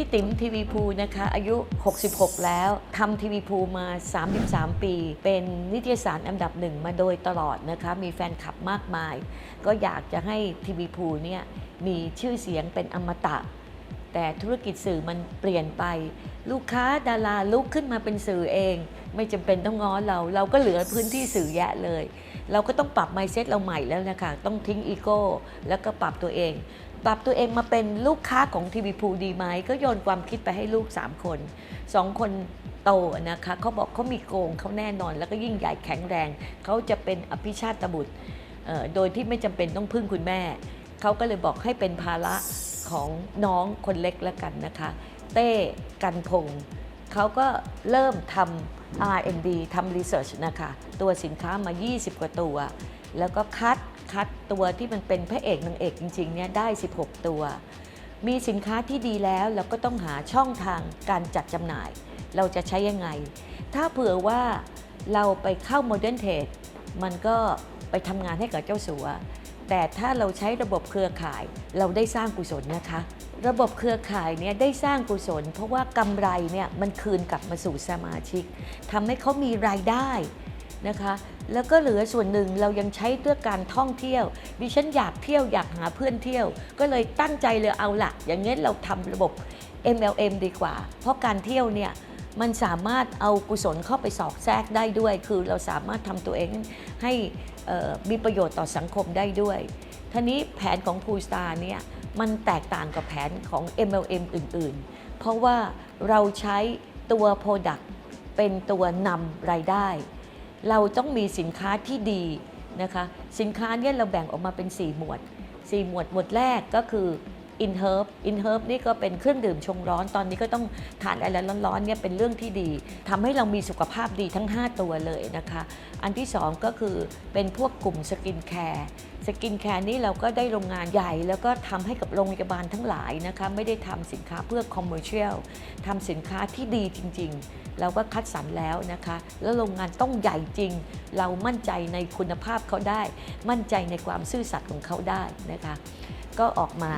พี่ติ๋มทีวีภูนะคะอายุ 66 แล้วทำทีวีภูมา 33 ปี เป็นนิตยสารอันดับหนึ่งมาโดยตลอดนะคะมีแฟนคลับมากมาย ก็อยากจะให้ทีวีภูเนี่ยมีชื่อเสียงเป็นอมตะ แต่ธุรกิจสื่อมันเปลี่ยนไป ลูกค้าดาราลุกขึ้นมาเป็นสื่อเอง ไม่จำเป็นต้องง้อเรา เราก็เหลือพื้นที่สื่อแยะเลย เราก็ต้องปรับไมเซ็ตเราใหม่แล้วนะคะต้องทิ้งอีโก้แล้วก็ปรับตัวเอง ปรับตัวเองมาเป็นลูกค้าของทีวีพูดีไหมก็โยนความคิดไปให้ลูก 3 คนสองคนโตนะคะเขาบอกเขามีโกงเขาแน่นอน แล้วก็ยิ่งใหญ่แข็งแรง เขาจะเป็นอภิชาตบุตรโดยที่ไม่จำเป็นต้องพึ่งคุณแม่ เขาก็เลยบอกให้เป็นภาระของน้องคนเล็กแล้วกันนะคะ เต้กันพงศ์เขาก็เริ่มทำ R&D ทำ Research นะคะ ตัวสินค้ามา 20 กว่าตัว แล้วก็คัด คัดตัวที่มันเป็นพระเอกนางเอกจริงๆเนี่ยได้ 16 ตัว มีสินค้าที่ดีแล้วเราก็ต้องหาช่องทางการจัดจำหน่าย เราจะใช้ยังไง ถ้าเผื่อว่าเราไปเข้าโมเดิร์นเทรดมันก็ไปทำงานให้กับเจ้าสัว แต่ถ้าเราใช้ระบบเครือข่ายเราได้สร้างกุศลนะคะ ระบบเครือข่ายเนี่ยได้สร้างกุศล เพราะว่ากำไรเนี่ยมันคืนกลับมาสู่สมาชิกทำให้เขามีรายได้ นะคะแล้วก็เหลือส่วนหนึ่งเรายังใช้เพื่อการท่องเที่ยว ดิฉันอยากเที่ยวอยากหาเพื่อนเที่ยว ก็เลยตั้งใจเลยเอาละอย่างงี้เราทำระบบ MLM ดีกว่า เพราะการเที่ยวเนี่ยมันสามารถเอากุศลเข้าไปสอกแทรกได้ด้วย คือเราสามารถทำตัวเองให้มีประโยชน์ต่อสังคมได้ด้วยทีนี้แผนของ p o o l Star เนี่ยมันแตกต่างกับแผนของ MLM อื่น ๆ เพราะว่าเราใช้ตัว Product เป็นตัวนำรายได้ เราต้องมีสินค้าที่ดีนะคะ สินค้าเนี่ยเราแบ่งออกมาเป็น 4 หมวด 4 หมวด หมวดแรกก็คือ In Herb In Herb นี่ก็เป็นเครื่องดื่มชงร้อน ตอนนี้ก็ต้องทานอะไรร้อนๆเนี่ยเป็นเรื่องที่ดีทำให้เรามีสุขภาพดีทั้ง 5 ตัวเลยนะคะ อันที่ 2 ก็คือเป็นพวกกลุ่มสกินแคร์สกินแคร์นี่เราก็ได้โรงงานใหญ่ แล้วก็ทำให้กับโรงพยาบาลทั้งหลายนะคะ ไม่ได้ทำสินค้าเพื่อคอมเมอร์เชียลทำสินค้าที่ดีจริง ๆ เราก็คัดสรรแล้วนะคะ แล้วโรงงานต้องใหญ่จริง เรามั่นใจในคุณภาพเขาได้ มั่นใจในความซื่อสัตย์ของเขาได้นะคะ ก็ออกมา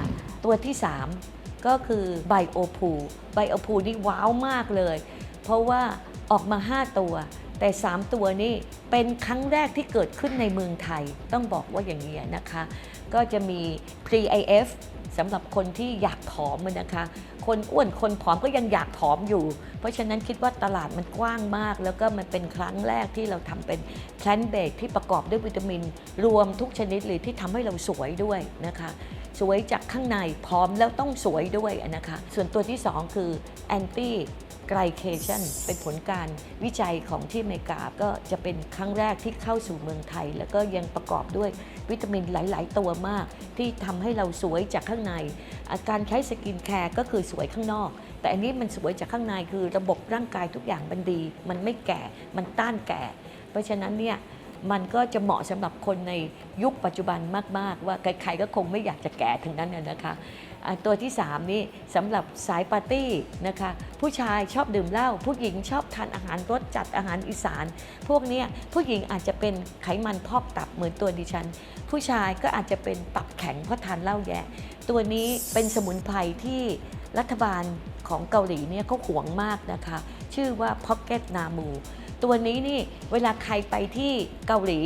ตัวที่ 3 ก็คือไบโอพูไบโอพูนี่ว้าวมากเลย เพราะว่าออกมา 5 ตัว แต่ 3 ตัวนี้เป็นครั้งแรกที่เกิดขึ้นในเมืองไทย ต้องบอกว่าอย่างนี้นะคะ ก็จะมี pre-IF สำหรับคนที่อยากผอมนะคะ คนอ้วนคนผอมก็ยังอยากผอมอยู่ เพราะฉะนั้นคิดว่าตลาดมันกว้างมาก แล้วก็มันเป็นครั้งแรกที่เราทำเป็นแพลนเบกที่ประกอบด้วยวิตามิน รวมทุกชนิดเลยที่ทำให้เราสวยด้วยนะคะ สวยจากข้างในพร้อมแล้วต้องสวยด้วยนะคะ ส่วนตัวที่ 2 คือ anti glycation เป็นผลการวิจัยของที่อเมริกาก็จะเป็นครั้งแรกที่เข้าสู่เมืองไทย แล้วก็ยังประกอบด้วยวิตามินหลาย ๆ ตัวมาก ที่ทำให้เราสวยจากข้างใน อาการใช้สกินแคร์ก็คือสวยข้างนอก แต่อันนี้มันสวยจากข้างในคือระบบร่างกายทุกอย่างมันดี มันไม่แก่มันต้านแก่ เพราะฉะนั้นเนี่ย มันก็จะเหมาะสำหรับคนในยุคปัจจุบันมาก ๆ ว่าใครๆก็คงไม่อยากจะแก่ทั้งนั้นนะนะคะตัวที่ 3 นี่สำหรับสายปาร์ตี้นะคะผู้ชายชอบดื่มเหล้าผู้หญิงชอบทานอาหารรสจัดอาหารอีสาน พวกนี้ผู้หญิงอาจจะเป็นไขมันพอกตับเหมือนตัวดิฉัน ผู้ชายก็อาจจะเป็นตับแข็งเพราะทานเหล้าแย่ตัวนี้เป็นสมุนไพรที่รัฐบาลของเกาหลีเนี่ยเขาหวงมากนะคะ ชื่อว่า Pocket Namu ตั ตัวนี้นี่เวลาใครไปที่เกาหลี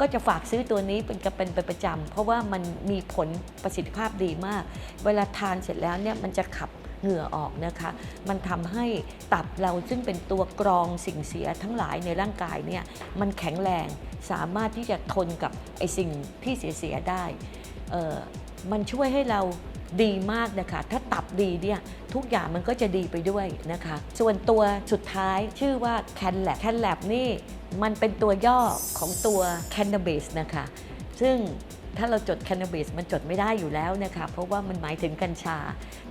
ก็จะฝากซื้อตัวนี้เป็นกระเป็นเป็นประจำเพราะว่ามันมีผลประสิทธิภาพดีมาก เวลาทานเสร็จแล้วเนี่ยมันจะขับเหงื่อออกนะคะ มันทำให้ตับเราซึ่งเป็นตัวกรองสิ่งเสียทั้งหลายในร่างกายเนี่ยมันแข็งแรงสามารถที่จะทนกับไอสิ่งที่เสียๆได้ มันช่วยให้เรา ดีมากนะคะ ถ้าตับดีเนี่ยทุกอย่างมันก็จะดีไปด้วยนะคะ ส่วนตัวสุดท้ายชื่อว่า Can Lab Can Lab นี่มันเป็นตัวย่อของตัว Cannabis นะคะ ซึ่งถ้าเราจด Cannabis มันจดไม่ได้อยู่แล้วนะคะ เพราะว่ามันหมายถึงกัญชา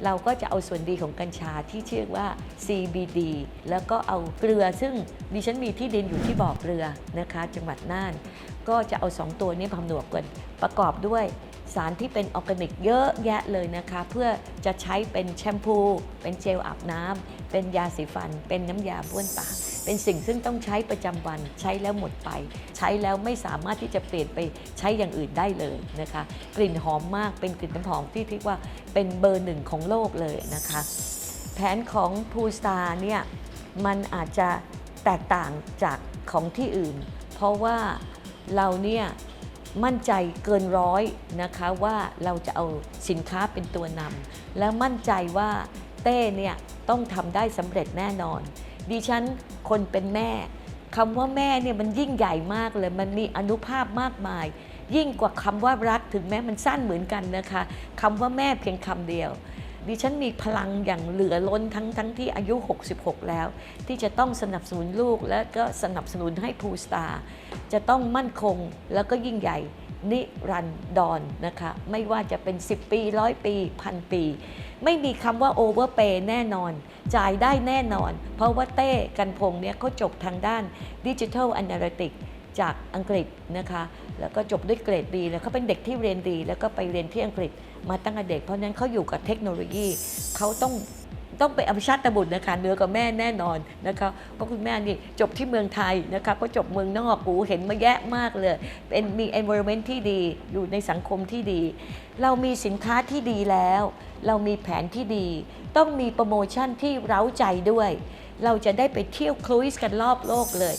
เราก็จะเอาส่วนดีของกัญชาที่ชื่อว่า CBD แล้วก็เอาเกลือ ซึ่งดิฉันมีที่ดินอยู่ที่บ่อเกลือนะคะ จังหวัดน่าน ก็จะเอา2ตัวนี้ผนวกกันประกอบด้วย สารที่เป็นออร์แกนิกเยอะแยะเลยนะคะ เพื่อจะใช้เป็นแชมพู เป็นเจลอาบน้ำเป็นยาสีฟัน เป็นน้ำยาบ้วนปากเป็นสิ่งซึ่งต้องใช้ประจำวันใช้แล้วหมดไป ใช้แล้วไม่สามารถที่จะเปลี่ยนไปใช้อย่างอื่นได้เลยนะคะ กลิ่นหอมมากเป็นกลิ่นน้ำหอมที่ที่ว่าเป็นเบอร์หนึ่งของโลกเลยนะคะ แผนของพูสตาเนี่ยมันอาจจะแตกต่างจากของที่อื่น เพราะว่าเราเนี่ย มั่นใจเกินร้อยนะคะว่าเราจะเอาสินค้าเป็นตัวนำและมั่นใจว่าเต้เนี่ยต้องทำได้สำเร็จแน่นอน ดิฉันคนเป็นแม่คำว่าแม่เนี่ยมันยิ่งใหญ่มากเลย มันมีอนุภาพมากมาย ยิ่งกว่าคำว่ารักถึงแม้มันสั้นเหมือนกันนะคะคำว่าแม่เพียงคำเดียว ดิฉันมีพลังอย่างเหลือล้นทั้งทั้งที่อายุ 66 แล้ว ที่จะต้องสนับสนุนลูกและก็สนับสนุนให้ภูสตาร์จะต้องมั่นคงแล้วก็ยิ่งใหญ่นิรันดรนะคะ ไม่ว่าจะเป็น 10 ปีร้อยปีพันปี ไม่มีคำว่าโอเวอร์เปย์แน่นอน จ่ายได้แน่นอน เพราะว่าเต้กันพงเนี่ยเขาจบทางด้านดิจิทัล a อ a l y t i c จากอังกฤษนะคะ แล้วก็จบด้วยเกรดดีแล้วเขาเป็นเด็กที่เรียนดี แล้วก็ไปเรียนที่อังกฤษมาตั้งแต่เด็ก เพราะฉะนั้นเขาอยู่กับเทคโนโลยีเขาต้องต้องไปอภิชาติบุตรนะคะเหนือกว่าแม่แน่นอนนะคะเพราะคุณแม่นี่จบที่เมืองไทยนะคะก็จบเมืองนอกกูเห็นมาแยะมากเลย เป็นมี environment ที่ดีอยู่ในสังคมที่ดี เรามีสินค้าที่ดีแล้ว เรามีแผนที่ดี ต้องมีโปรโมชั่นที่เร้าใจด้วย เราจะได้ไปเที่ยวครูซกันรอบโลกเลย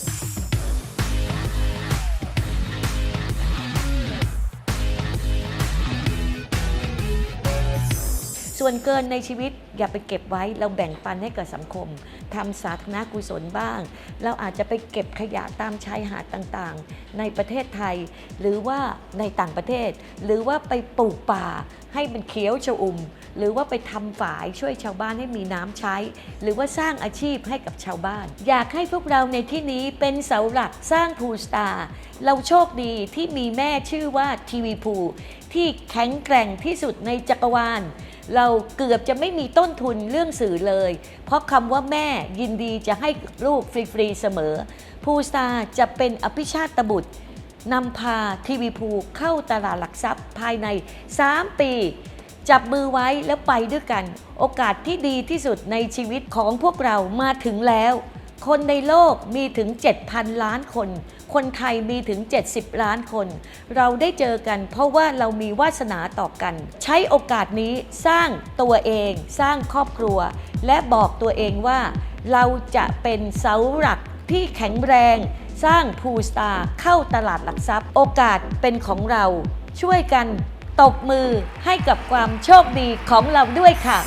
ส่วนเกินในชีวิตอย่าไปเก็บไว้เราแบ่งปันให้กับสังคมทำสาธารณกุศลบ้าง เราอาจจะไปเก็บขยะตามชายหาดต่างๆ ในประเทศไทย หรือว่าในต่างประเทศ หรือว่าไปปลูกป่าให้มันเขียวชอุ่ม หรือว่าไปทำฝายช่วยชาวบ้านให้มีน้ำใช้ หรือว่าสร้างอาชีพให้กับชาวบ้าน อยากให้พวกเราในที่นี้เป็นเสาหลักสร้างภูสตาร์ เราโชคดีที่มีแม่ชื่อว่าทีวีภูที่แข็งแกร่งที่สุดในจักรวาล เราเกือบจะไม่มีต้นทุนเรื่องสื่อเลย เพราะคำว่าแม่ยินดีจะให้ลูกฟรีๆเสมอ ภูสตาจะเป็นอภิชาตบุตรนำพาทีวีภูเข้าตลาดหลักทรัพย์ภายใน 3 ปี จับมือไว้แล้วไปด้วยกัน โอกาสที่ดีที่สุดในชีวิตของพวกเรามาถึงแล้ว คนในโลกมีถึง 7,000 ล้านคน คนไทยมีถึง 70 ล้านคน เราได้เจอกันเพราะว่าเรามีวาสนาต่อกัน ใช้โอกาสนี้สร้างตัวเอง สร้างครอบครัว และบอกตัวเองว่า เราจะเป็นเสาหลักที่แข็งแรง สร้างภูสตาร์เข้าตลาดหลักทรัพย์ โอกาสเป็นของเรา ช่วยกันตบมือให้กับความโชคดีของเราด้วยค่ะ